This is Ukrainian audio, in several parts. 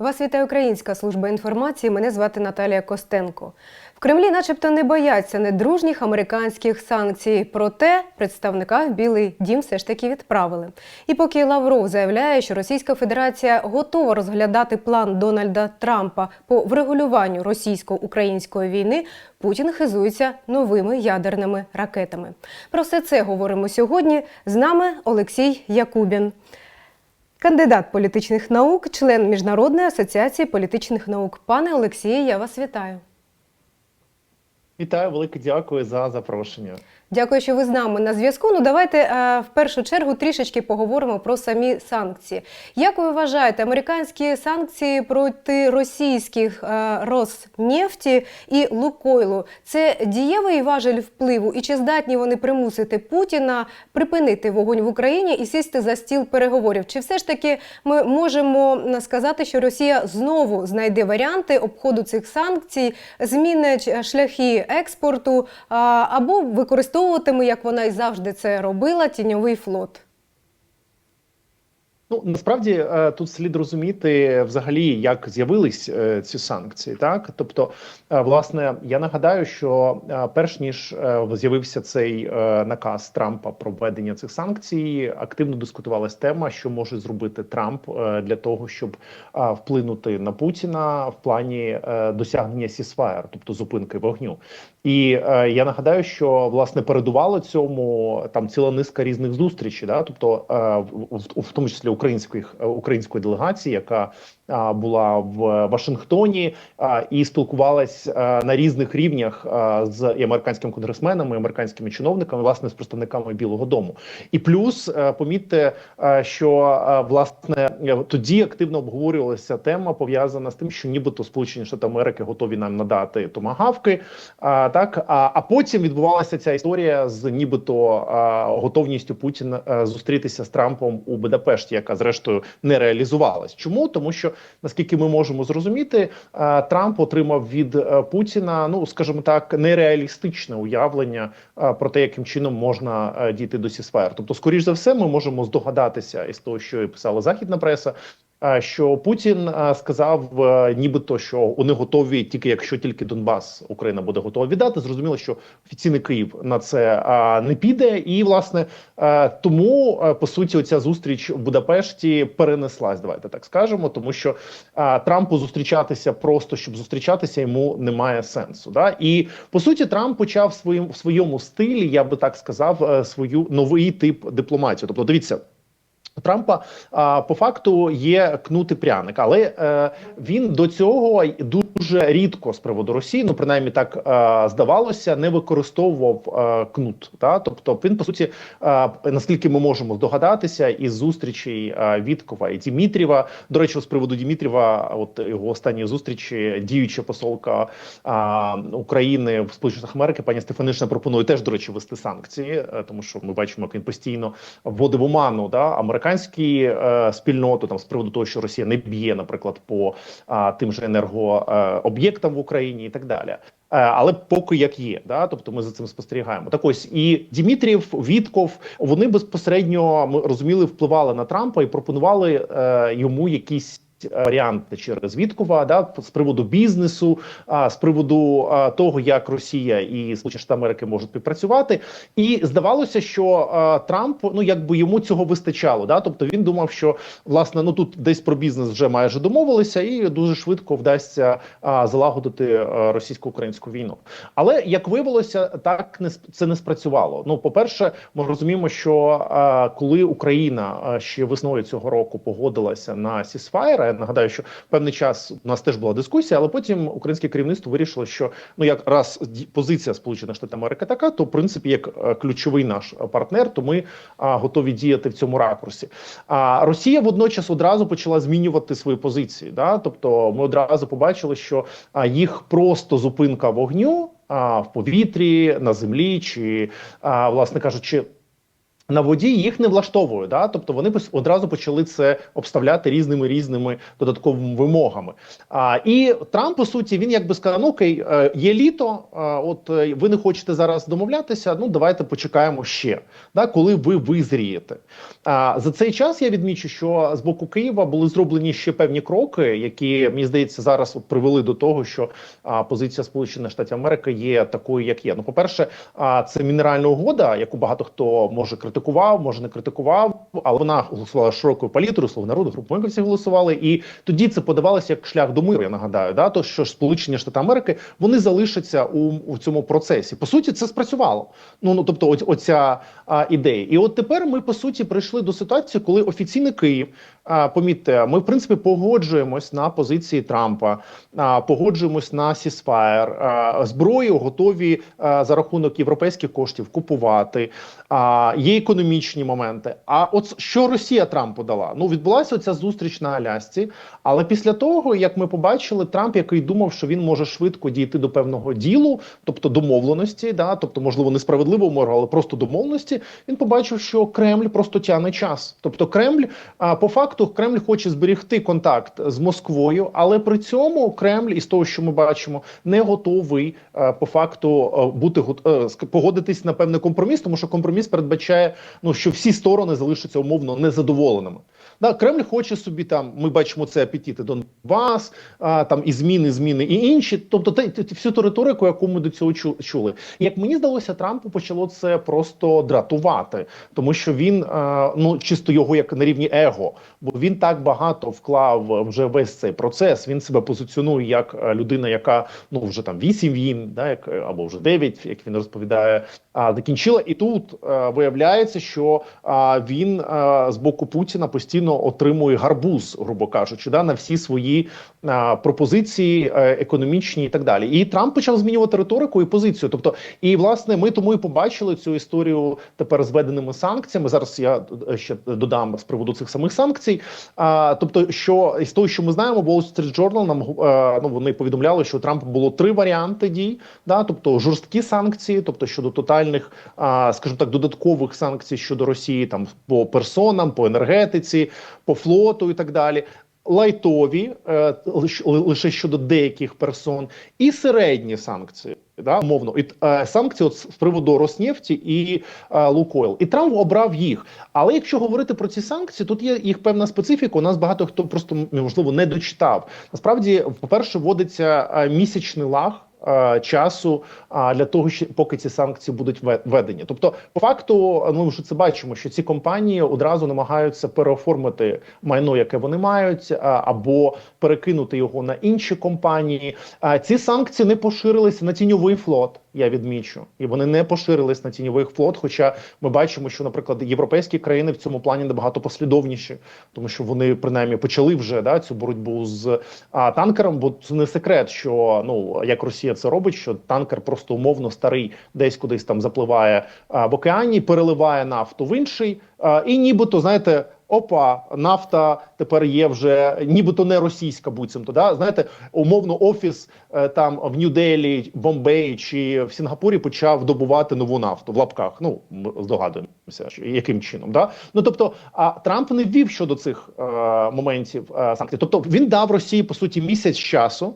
Вас вітає Українська служба інформації. Мене звати Наталія Костенко. В Кремлі, начебто, не бояться недружніх американських санкцій. Проте представника в Білий Дім все ж таки відправили. І поки Лавров заявляє, що Російська Федерація готова розглядати план Дональда Трампа по врегулюванню російсько-української війни, Путін хизується новими ядерними ракетами. Про все це говоримо сьогодні. З нами Олексій Якубін. Кандидат політичних наук, член Міжнародної асоціації політичних наук. Пане Олексію, я вас вітаю. Вітаю, велике дякую за запрошення. Дякую, що ви з нами на зв'язку. Ну давайте е, в першу чергу трішечки поговоримо про самі санкції. Як ви вважаєте, американські санкції проти російських е, Роснефті і Лукойлу це дієвий важель впливу? І чи здатні вони примусити Путіна припинити вогонь в Україні і сісти за стіл переговорів? Чи все ж таки ми можемо сказати, що Росія знову знайде варіанти обходу цих санкцій, змінить шляхи експорту а, або використовуватиме, як вона і завжди це робила, тіньовий флот? Ну насправді е, тут слід розуміти взагалі, як з'явились е, ці санкції. Так, тобто, е, власне, я нагадаю, що перш ніж з'явився цей наказ Трампа про введення цих санкцій, активно дискутувалась тема, що може зробити Трамп для того, щоб вплинути на Путіна в плані досягнення сісфаєр, тобто зупинки вогню. І е, я нагадаю, що власне передувало цьому там ціла низка різних зустрічей, да, тобто е, в, в тому числі українських української делегації, яка е, була в Вашингтоні і спілкувалась на різних рівнях з і американськими конгресменами, і американськими чиновниками, власне, з представниками Білого Дому. І плюс е, помітьте, е, що е, власне тоді активно обговорювалася тема пов'язана з тим, що нібито Сполучені Штати Америки готові нам надати томагавки. Так а потім відбувалася ця історія з нібито готовністю Путіна зустрітися з Трампом у Будапешті, яка зрештою не реалізувалась. Чому тому, що наскільки ми можемо зрозуміти, Трамп отримав від Путіна, ну скажімо так, нереалістичне уявлення про те, яким чином можна дійти до сісфер. Тобто, скоріш за все, ми можемо здогадатися із того, що і писала західна преса що Путін сказав, нібито що вони готові тільки якщо тільки Донбас Україна буде готова віддати. Зрозуміло, що офіційний Київ на це не піде, і власне тому по суті оця зустріч в Будапешті перенеслась. Давайте так скажемо, тому що Трампу зустрічатися просто щоб зустрічатися йому немає сенсу. Да? І по суті, Трамп почав своїм в своєму стилі, я би так сказав, е, свою новий тип дипломатії. Тобто, дивіться. Трампа по факту є кнути пряник, але е, він до цього дуже рідко з приводу Росії, ну принаймні так е, здавалося, не використовував е, кнут. Та тобто він по суті, е, наскільки ми можемо здогадатися, із зустрічей Віткова і Дімітрєва. До речі, з приводу Дімітрєва, от його останні зустрічі, діюча посолка України в Сполучених Америки, пані Стефанишна пропонує теж до речі вести санкції, тому що ми бачимо, як він постійно вводив оману да американські спільноту там з приводу того, що Росія не б'є, наприклад, по тим же енергооб'єктам в Україні і так далі. Е, але поки як є, да, тобто ми за цим спостерігаємо. Так ось і Дімітрів, Вітков вони безпосередньо ми розуміли, впливали на Трампа і пропонували е, йому якісь. Варіанти через Віткова, да з приводу бізнесу, а з приводу а, того, як Росія і Сполучені Штати Америки можуть співпрацювати, і здавалося, що а, Трамп ну якби йому цього вистачало. Да, тобто він думав, що власне ну тут десь про бізнес вже майже домовилися, і дуже швидко вдасться а, залагодити російсько-українську війну. Але як виявилося, так не це не спрацювало. Ну, по перше, ми розуміємо, що а, коли Україна ще весною цього року погодилася на сісфайр, я нагадаю, що певний час у нас теж була дискусія, але потім українське керівництво вирішило, що ну як раз позиція Сполучених Штатів Америки така, то в принципі як ключовий наш партнер, то ми а, готові діяти в цьому ракурсі. А Росія водночас одразу почала змінювати свої позиції. Да? Тобто, ми одразу побачили, що а, їх просто зупинка вогню а, в повітрі на землі, чи а, власне кажучи На воді їх не влаштовує, да? тобто вони одразу почали це обставляти різними різними додатковими вимогами. А і Трамп, по суті, він якби сказав: ну окей, е, є літо. е, От е, ви не хочете зараз домовлятися. Ну давайте почекаємо ще, да, коли ви визрієте. А за цей час я відмічу, що з боку Києва були зроблені ще певні кроки, які мені здається зараз от привели до того, що а, позиція Сполучених Штатів Америки є такою, як є. Ну, по перше, а це мінеральна угода, яку багато хто може критикував, може не критикував, але вона голосувала широкою палітрою, слово народу, групу мирівців голосували, і тоді це подавалося як шлях до миру. Я нагадаю, да то що Сполучені Штати Америки вони залишаться у, у цьому процесі. По суті, це спрацювало. Ну ну тобто, оця ідея. І от тепер ми по суті прийшли до ситуації, коли офіційний Київ. Помітьте, ми в принципі погоджуємось на позиції Трампа, погоджуємось на сісфаєр, зброю готові за рахунок європейських коштів купувати. Є економічні моменти. А от що Росія Трампу дала? Ну відбулася ця зустріч на Алясці. Але після того, як ми побачили, Трамп, який думав, що він може швидко дійти до певного ділу, тобто домовленості, да, тобто, можливо, несправедливо мору, але просто домовленості, він побачив, що Кремль просто тягне час. Тобто, Кремль по факту Кремль хоче зберегти контакт з Москвою, але при цьому Кремль, із того, що ми бачимо, не готовий а, по факту а, бути е, погодитись на певний компроміс, тому що компроміс передбачає, ну що всі сторони залишаться умовно незадоволеними. Да, Кремль хоче собі там. Ми бачимо це апетити Донбас, а, там і зміни, зміни і інші. Тобто, те, те- всю ту риторику, яку ми до цього чу- чули. Як мені здалося, Трампу почало це просто дратувати, тому що він а, ну чисто його як на рівні его, бо він так багато вклав вже весь цей процес. Він себе позиціонує як е, людина, яка ну вже там вісім війн, да, як е, або вже дев'ять, як він розповідає, закінчила. І тут е, виявляється, що він е, з боку Путіна постійно отримує гарбуз, грубо кажучи, да, на всі свої пропозиції е, економічні і так далі. І Трамп почав змінювати риторику і позицію. Тобто, і власне ми тому і побачили цю історію тепер з введеними санкціями. Зараз я ще додам з приводу цих самих санкцій. Тобто, що із того, що ми знаємо, Wall Street Journal нам ну вони повідомляли, що у Трампа було три варіанти дій, да, тобто жорсткі санкції, тобто щодо тотальних, а, скажімо так, додаткових санкцій щодо Росії, там по персонам, по енергетиці, по флоту і так далі. Лайтові е, лиш- лише щодо деяких персон, і середні санкції, да, умовно, і е, санкції от з приводу Роснефті і е, Лукойл. І Трамп обрав їх. Але якщо говорити про ці санкції, тут є їх певна специфіка. У нас багато хто просто можливо не дочитав. Насправді, по-перше, вводиться е, місячний лаг. Е, Часу для того, що поки ці санкції будуть ве- введені. Тобто, по факту, ми вже це бачимо, що ці компанії одразу намагаються переоформити майно, яке вони мають, або перекинути його на інші компанії. Ці санкції не поширилися на тіньовий флот. Я відмічу, і вони не поширились на тіньовий флот. Хоча ми бачимо, що, наприклад, європейські країни в цьому плані набагато послідовніші, тому що вони принаймні почали вже да цю боротьбу з а, танкером. Бо це не секрет, що ну як Росія це робить, що танкер просто умовно старий, десь кудись там запливає а, в океані, переливає нафту в інший, а, і нібито знаєте. Опа, нафта тепер є вже нібито не російська, буцімто. Да? Знаєте, умовно, офіс е, там в Нью-Делі, Бомбеї чи в Сінгапурі почав добувати нову нафту в лапках. Ну що яким чином. Да? Ну тобто, а Трамп не ввів щодо цих е, моментів е, санкцій. Тобто він дав Росії по суті місяць часу.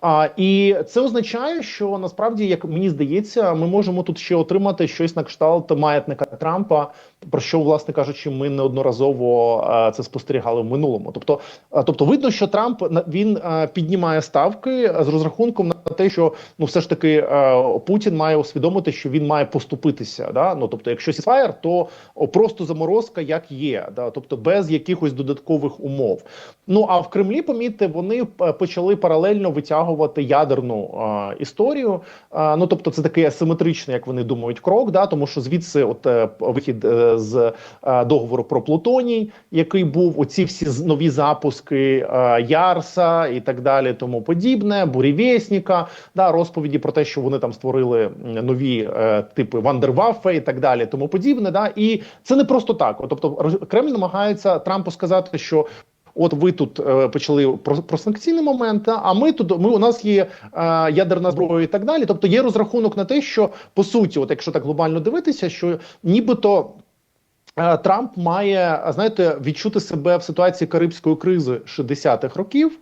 А, і це означає, що насправді, як мені здається, ми можемо тут ще отримати щось на кшталт маятника Трампа, про що, власне кажучи, ми неодноразово е, це спостерігали в минулому. Тобто, е, тобто, видно, що Трамп він е, піднімає ставки з розрахунком на те, що ну все ж таки е, Путін має усвідомити, що він має поступитися. Да? Ну тобто, якщо сісфаєр, то просто заморозка як є, да? тобто без якихось додаткових умов. Ну а в Кремлі, помітьте, вони е, почали паралельно витягувати ядерну е, історію. Е, ну тобто, це такий асиметричний, як вони думають, крок, да, тому що звідси, от вихід з договору про Плутоній, який був оці всі нові запуски е, Ярса і так далі, тому подібне, бурєвєсника, да, розповіді про те, що вони там створили нові е, типи Вандерваффе і так далі, тому подібне. Да, і це не просто так. Тобто, Кремль намагається Трампу сказати, що. От ви тут е, почали про, про санкційний момент, а ми тут ми у нас є е, ядерна зброя і так далі. Тобто є розрахунок на те, що по суті, от якщо так глобально дивитися, що нібито е, Трамп має знаєте відчути себе в ситуації карибської кризи 60-х років,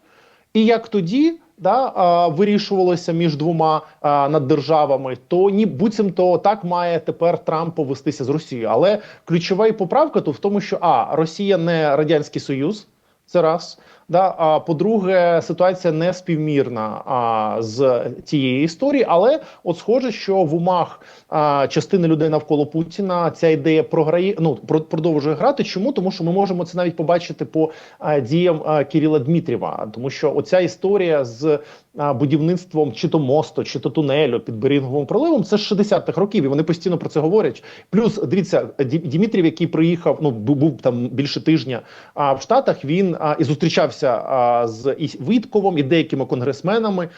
і як тоді. Да, вирішувалося між двома над наддержавами, то ні буцімто так має тепер Трамп повестися з Росією. Але ключова і поправка то в тому, що а Росія не радянський Союз, це раз. Да, а по-друге, ситуація не співмірна а, з тієї історії, але от схоже, що в умах а, частини людей навколо Путіна ця ідея програє. Ну продовжує грати. Чому? Тому що ми можемо це навіть побачити по а, діям а, Кирила Дмитрєва, тому що оця історія з а, будівництвом чи то мосту, чи то тунелю під Берінговим проливом, це з 60-х років, і вони постійно про це говорять. Плюс дивіться, Ді- який приїхав, ну бу- був там більше тижня а, в Штатах, він а, і зустрічався а, з і Вітковом і деякими конгресменами.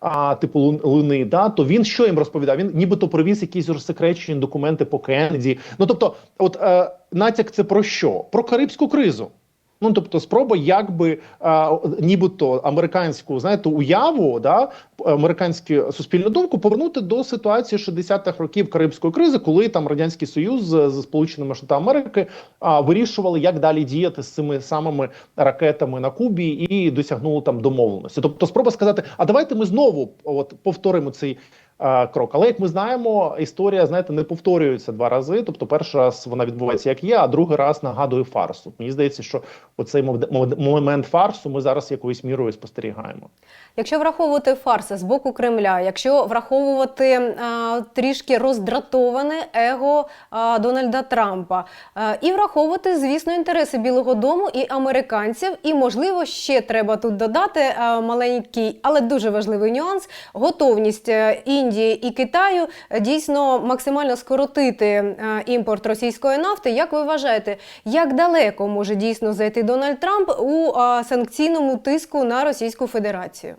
А типу Луни, да то він що їм розповідав? Він нібито привіз якісь розсекречені документи по Кеннеді. Ну тобто, от е, натяк це про що? Про карибську кризу. Ну тобто, спроба якби а, нібито американську знаєте уяву, да американську суспільну думку повернути до ситуації 60-х років Карибської кризи, коли там радянський союз з, з Сполученими Штатами Америки а, вирішували, як далі діяти з цими самими ракетами на Кубі, і досягнули там домовленості. Тобто, спроба сказати: а давайте ми знову от повторимо цей. Е, Крок, але як ми знаємо, історія знаєте не повторюється два рази. Тобто, перший раз вона відбувається як є, а другий раз нагадує фарсу. Мені здається, що оцей момент фарсу ми зараз якоюсь мірою спостерігаємо. Якщо враховувати фарси з боку Кремля, якщо враховувати а, трішки роздратоване его а, Дональда Трампа, а, і враховувати, звісно, інтереси Білого Дому і американців, і можливо ще треба тут додати а, маленький, але дуже важливий нюанс: готовність е, Індії і Китаю е, дійсно максимально скоротити е, імпорт російської нафти. Як ви вважаєте, як далеко може дійсно зайти Дональд Трамп у санкційному тиску на Російську Федерацію?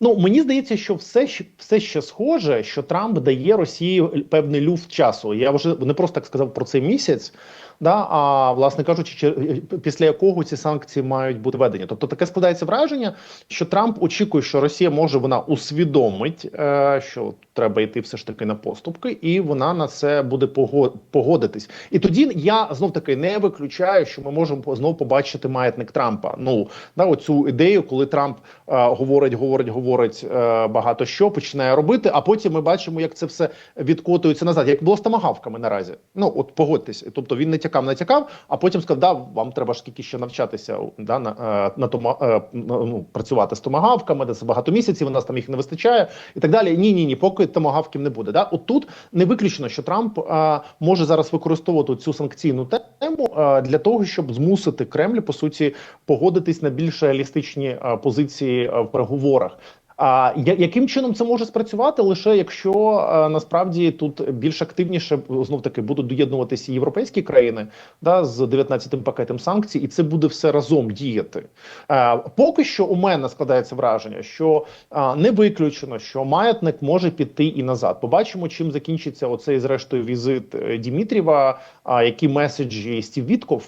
Ну мені здається, що все все ще схоже, що Трамп дає Росії певний люфт часу. Я вже не просто так сказав про цей місяць. Да, а власне кажучи, чи- після якого ці санкції мають бути введені. Тобто таке складається враження, що Трамп очікує, що Росія може вона усвідомить, е, що треба йти все ж таки на поступки, і вона на це буде пого- погодитись. І тоді я знов таки не виключаю, що ми можемо знову побачити маятник Трампа. Ну да, оцю ідею, коли Трамп е, говорить, говорить, говорить е, багато що починає робити, а потім ми бачимо, як це все відкотується назад, як було з тамагавками наразі. Ну от погодьтесь, тобто він натякав, натякав, а потім сказав, да, вам треба ж скільки ще навчатися да, на, е, на е, ну, працювати з томагавками, де це багато місяців, у нас там їх не вистачає, і так далі. Ні, ні, ні, поки томагавків не буде. Да? От тут не виключено, що Трамп а, може зараз використовувати цю санкційну тему а, для того, щоб змусити Кремль по суті погодитись на більш реалістичні а, позиції а, в переговорах. А яким чином це може спрацювати лише якщо е, насправді тут більш активніше знов таки будуть доєднуватися європейські країни да з 19-тим пакетом санкцій, і це буде все разом діяти. Е, поки що у мене складається враження, що е, не виключено, що маятник може піти і назад. Побачимо, чим закінчиться оцей зрештою візит е, Дімітрєва, а які меседжі Стів Вітков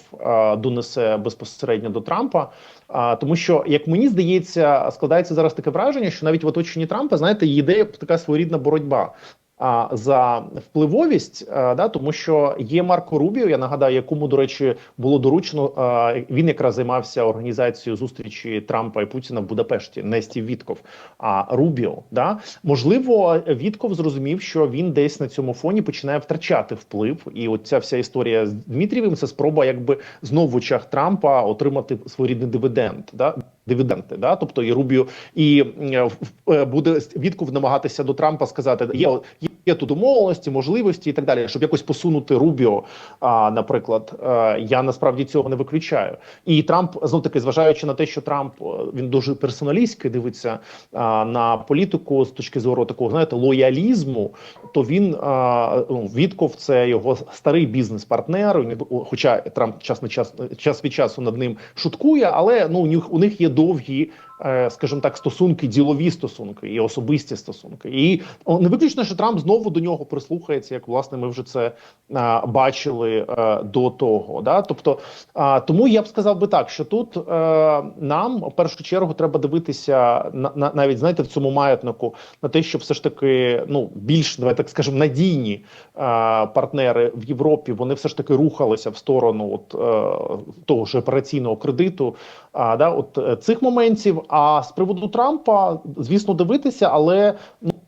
донесе безпосередньо до Трампа. А, тому що, як мені здається, складається зараз таке враження, що навіть в оточенні Трампа, знаєте, є ідея така своєрідна боротьба. А за впливовість, а, да, тому що є Марко Рубіо, я нагадаю, якому до речі було доручено. А, він якраз займався організацією зустрічі Трампа і Путіна в Будапешті, не Стів Вітков, а Рубіо. Да? Можливо, Вітков зрозумів, що він десь на цьому фоні починає втрачати вплив, і от ця вся історія з Дмитрієвим це спроба, якби знову в очах Трампа отримати своєрідний дивіденд. Да? Дивіденти, да, тобто і Рубіо, і е, е, буде Вітков намагатися до Трампа сказати, є, є, тут умовленості, можливості і так далі, щоб якось посунути Рубіо. А, наприклад, е, я насправді цього не виключаю. І Трамп знов таки, зважаючи на те, що Трамп він дуже персоналістськи дивиться на політику з точки зору такого, знаєте, лоялізму, то він ну, Вітков це його старий бізнес-партнер. Хоча Трамп час на час час від часу над ним шуткує, але ну у них є довгі е, скажімо так, стосунки, ділові стосунки і особисті стосунки. І не виключно, що Трамп знову до нього прислухається, як власне ми вже це а, бачили е, до того. Да? Тобто, тому я б сказав би так, що тут е, нам в першу чергу треба дивитися на, на навіть знаєте в цьому маятнику на те, що все ж таки ну більш давай так скажемо надійні е, партнери в Європі вони все ж таки рухалися в сторону от е, того ж операційного кредиту. А да, от е, цих моментів. А з приводу Трампа, звісно, дивитися, але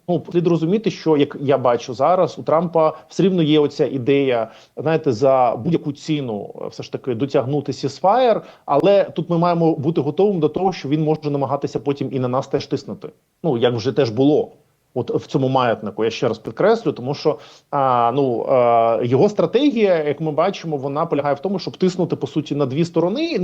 ну слід розуміти, що як я бачу зараз, у Трампа все рівно є оця ідея, знаєте, за будь-яку ціну все ж таки дотягнути сісфаєр. Але тут ми маємо бути готовим до того, що він може намагатися потім і на нас теж тиснути. Ну як вже теж було. От в цьому маятнику я ще раз підкреслю, тому що а, ну а, його стратегія, як ми бачимо, вона полягає в тому, щоб тиснути по суті на дві сторони.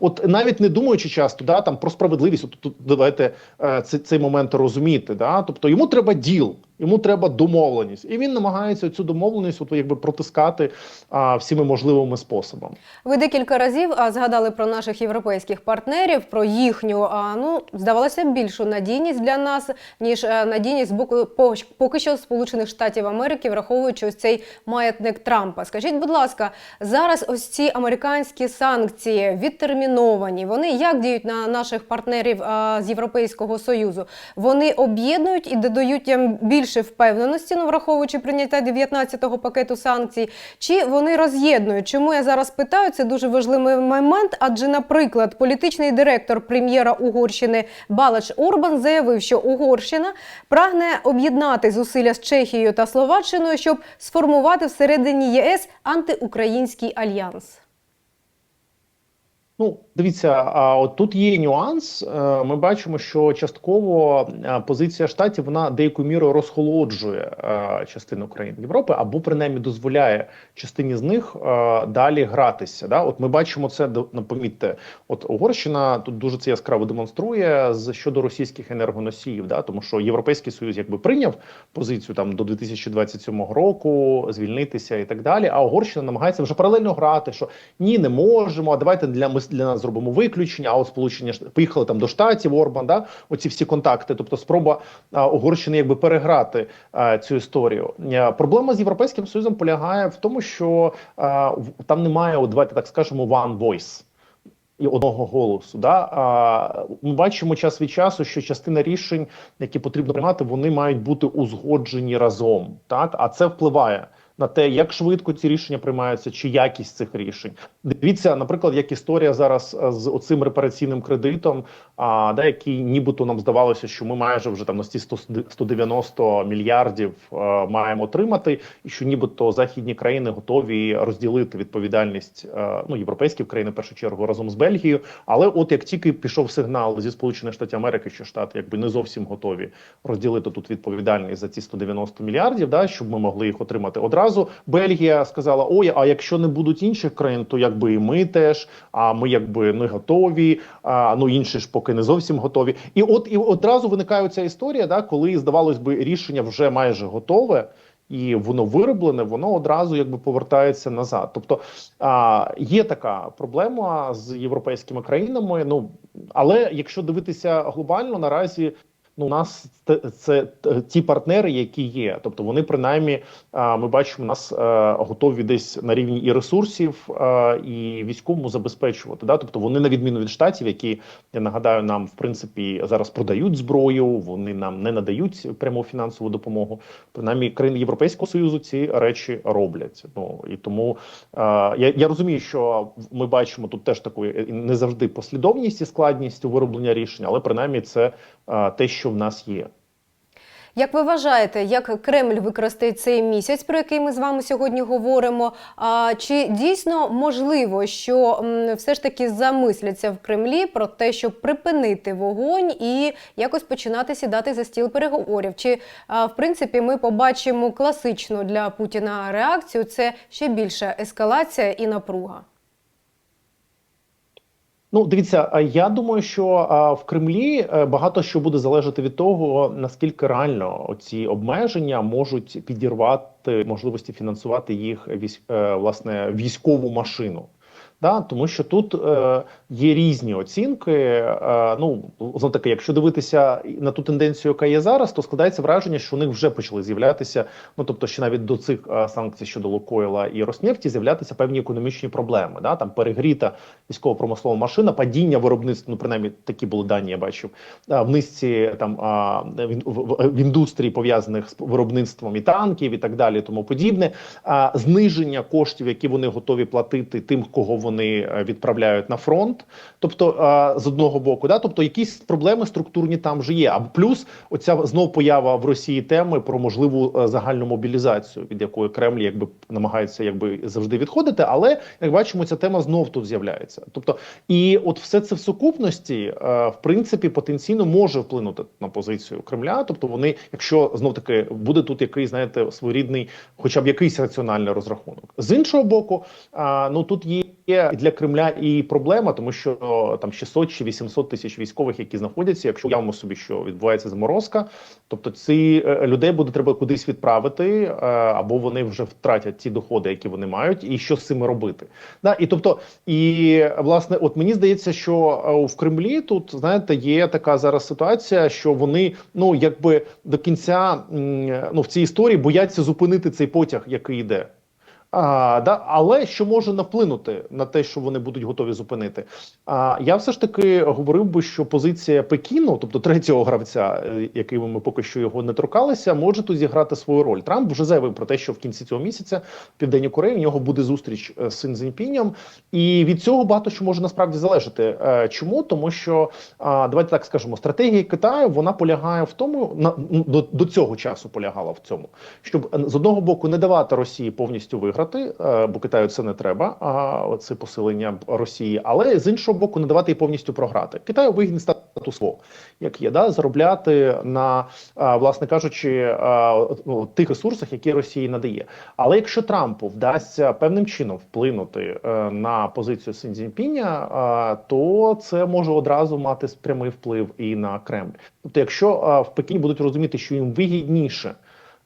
От навіть не думаючи часто, да там про справедливість. От тут давайте а, цей, цей момент розуміти. Да, тобто йому треба діл, йому треба домовленість, і він намагається цю домовленість, от якби протискати а, всіми можливими способами. Ви декілька разів згадали про наших європейських партнерів, про їхню а, ну здавалося більшу надійність для нас ніж е, надійність з боку по- поки що Сполучених Штатів Америки, враховуючи ось цей маятник Трампа. Скажіть, будь ласка, зараз ось ці американські санкції відтерміновані. Вони як діють на наших партнерів а, з Європейського союзу? Вони об'єднують і додають їм більше впевненості, ну враховуючи прийняття 19-го пакету санкцій, чи вони роз'єднують? Чому я зараз питаю? Це дуже важливий момент. Адже, наприклад, політичний директор прем'єра Угорщини Балач Орбан заявив, що Угорщина прагне об'єднати зусилля з Чехією та Словаччиною, щоб сформувати всередині ЄС антиукраїнський альянс. Ну, дивіться, а от тут є нюанс. Е, Ми бачимо, що частково е, позиція штатів вона деякою мірою розхолоджує е, частину країн Європи, або принаймні дозволяє частині з них далі гратися. Да, от ми бачимо це ну, помітьте, от Угорщина тут дуже це яскраво демонструє з щодо російських енергоносіїв. Да, тому що Європейський союз якби прийняв позицію там до 2027 року звільнитися і так далі. А Угорщина намагається вже паралельно грати, що ні, не можемо. А давайте для ми для нас зробимо виключення. А от сполучення поїхали там до штатів Орбан. Да, оці всі контакти. Тобто, спроба а, Угорщини якби переграти а, цю історію. Е, Проблема з європейським союзом полягає в тому, що а, там немає, от, давайте так скажемо, one voice і одного голосу. Да? А, ми бачимо час від часу, що частина рішень, які потрібно приймати, вони мають бути узгоджені разом. Так? А це впливає на те, як швидко ці рішення приймаються, чи якість цих рішень. Дивіться, наприклад, як історія зараз з оцим репараційним кредитом, а, да, який нібито нам здавалося, що ми майже вже там на ці 100 190 мільярдів а, маємо отримати, і що нібито західні країни готові розділити відповідальність а, ну європейські країни в першу чергу разом з Бельгією. Але от як тільки пішов сигнал зі Сполучених Штатів Америки, що штати якби не зовсім готові розділити тут відповідальність за ці 190 мільярдів, да щоб ми могли їх отримати одразу. Бельгія сказала: ой, а якщо не будуть інших країн, то якби і ми теж. А ми якби не готові. А ну інші ж поки не зовсім готові. І от і одразу виникає ця історія, да, коли здавалось би рішення вже майже готове. І воно вироблене, воно одразу якби повертається назад. Тобто а, є така проблема з європейськими країнами. Ну але якщо дивитися глобально, наразі ну у нас це, це ті партнери, які є. Тобто вони принаймні ми бачимо, нас готові десь на рівні і ресурсів, і військовому забезпечувати. Да? Тобто вони на відміну від штатів, які я нагадаю, нам в принципі зараз продають зброю, вони нам не надають пряму фінансову допомогу. Принаймні країни Європейського союзу ці речі роблять. Ну і тому е, я, я розумію, що ми бачимо тут теж таку е, не завжди послідовність і складність у вироблення рішень, але принаймні це е, те, що в нас є. Як ви вважаєте, як Кремль використає цей місяць, про який ми з вами сьогодні говоримо? А чи дійсно можливо, що все ж таки замисляться в Кремлі про те, щоб припинити вогонь і якось починати сідати за стіл переговорів? Чи в принципі ми побачимо класичну для Путіна реакцію? Це ще більша ескалація і напруга? Ну, дивіться, я думаю, що в Кремлі е, багато що буде залежати від того, наскільки реально ці обмеження можуть підірвати можливості фінансувати їх е, власне військову машину. Да, тому що тут е, є різні оцінки. Е, ну знов таки, якщо дивитися на ту тенденцію, яка є зараз, то складається враження, що у них вже почали з'являтися. Ну тобто, ще навіть до цих е, санкцій щодо Лукойла і Роснефті з'являтися певні економічні проблеми. Да, там перегріта військово-промислова машина, падіння виробництва. Ну принаймні такі були дані. Я бачив е, в низці там в, індустрії пов'язаних з виробництвом і танків, і так далі, тому подібне. А, зниження коштів, які вони готові платити тим, кого вони відправляють на фронт. Тобто, з одного боку, да, тобто якісь проблеми структурні там вже є. А плюс оця знов поява в Росії теми про можливу е, загальну мобілізацію, від якої Кремль якби намагається якби завжди відходити. Але як бачимо, ця тема знов тут з'являється. Тобто, і от все це в сукупності, е, в принципі, потенційно може вплинути на позицію Кремля. Тобто, вони, якщо знов таки буде тут якийсь, знаєте, своєрідний, хоча б якийсь раціональний розрахунок. З іншого боку, ну тут є. Для Кремля і проблема, тому що там 600 чи 800 тисяч військових, які знаходяться, якщо уявимо собі, що відбувається заморозка, тобто ці е, людей буде треба кудись відправити, е, або вони вже втратять ті доходи, які вони мають, і що з цим робити. Да, і тобто, і власне, от мені здається, що е, в Кремлі тут знаєте є така зараз ситуація, що вони ну якби до кінця ну в цій історії бояться зупинити цей потяг, який йде. А, да, але що може навплинути на те, що вони будуть готові зупинити? А я все ж таки говорив би, що позиція Пекіну, тобто третього гравця, е, який ми поки що його не торкалися, може тут зіграти свою роль. Трамп вже заявив про те, що в кінці цього місяця в південній Кореї в нього буде зустріч е, з Син Цзіньпінем, і від цього багато що може насправді залежати. Е, Чому тому, що давайте так скажемо, стратегія Китаю вона полягає в тому, на до, до цього часу полягала в цьому, щоб з одного боку не давати Росії повністю виграти, е, бо Китаю це не треба. Це посилення Росії, але з іншого боку, не давати їй повністю програти. Китаю вигідний статус кво, як є, да заробляти на власне кажучи, ну, тих ресурсах, які Росії надає. Але якщо Трампу вдасться певним чином вплинути е, на позицію Син то це може одразу мати прямий вплив і на Кремль. Тобто, якщо в Пекіні будуть розуміти, що їм вигідніше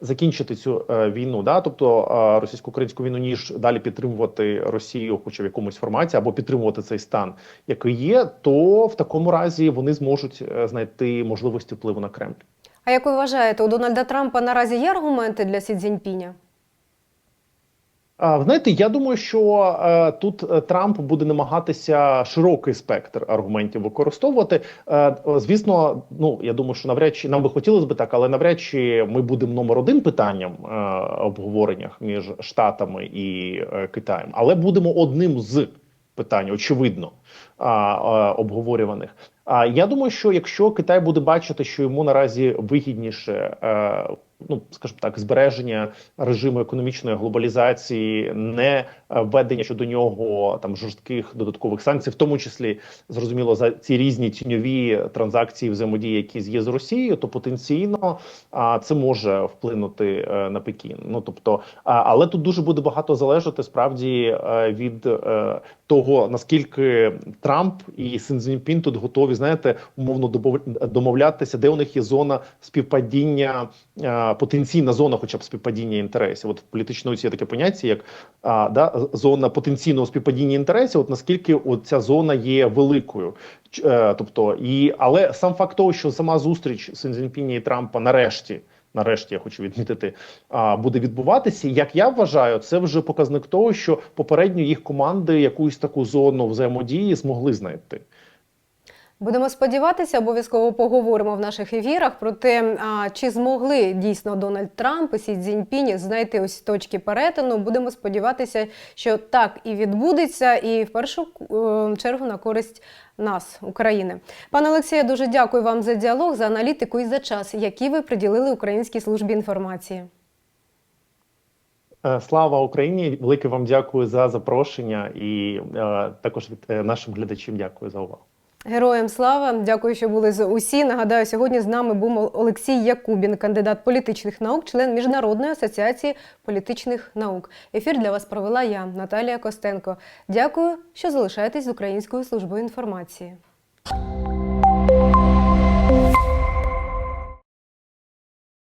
закінчити цю е, війну, да, тобто е, російсько-українську війну, ніж далі підтримувати Росію, хоча в якомусь форматі, або підтримувати цей стан, який є, то в такому разі вони зможуть е, знайти можливості впливу на Кремль. А як ви вважаєте, у Дональда Трампа наразі є аргументи для Сі Цзіньпіня? Знаєте, я думаю, що е, тут е, Трамп буде намагатися широкий спектр аргументів використовувати. Е, звісно, ну я думаю, що навряд чи нам би хотілося б так, але навряд чи ми будемо номер один питанням е, обговореннях між Штатами і е, Китаєм, але будемо одним з питань, очевидно, а, а, обговорюваних. А я думаю, що якщо Китай буде бачити, що йому наразі вигідніше, е, ну скажімо так, збереження режиму економічної глобалізації, не введення щодо нього там жорстких додаткових санкцій, в тому числі зрозуміло за ці різні тіньові транзакції взаємодії, які є з Росією, то потенційно а, це може вплинути е, на Пекін. Ну тобто, але тут дуже буде багато залежати справді е, від е, того наскільки Трамп і Синзіньпін тут готові, знаєте, умовно домовлятися, де у них є зона співпадіння, потенційна зона, хоча б співпадіння інтересів. От в політичній науці є таке поняття, як а, да, зона потенційного співпадіння інтересів. От наскільки от ця зона є великою. Е, тобто, і але сам факт того, що сама зустріч Син і Трампа нарешті. Нарешті я хочу відмітити, буде відбуватися. Як я вважаю, це вже показник того, що попередньо їх команди якусь таку зону взаємодії змогли знайти. Будемо сподіватися, обов'язково поговоримо в наших ефірах про те, чи змогли дійсно Дональд Трамп і Сі Цзіньпінь знайти ось точки перетину. Будемо сподіватися, що так і відбудеться, і в першу е, чергу на користь нас, України. Пане Олексію, дуже дякую вам за діалог, за аналітику і за час, який ви приділили Українській службі інформації. Е, Слава Україні! Велике вам дякую за запрошення, і е, також від е, нашим глядачам дякую за увагу. Героям слава! Дякую, що були з усі. Нагадаю, сьогодні з нами був Олексій Якубін, кандидат політичних наук, член Міжнародної асоціації політичних наук. Ефір для вас провела я, Наталія Костенко. Дякую, що залишаєтесь з Українською службою інформації.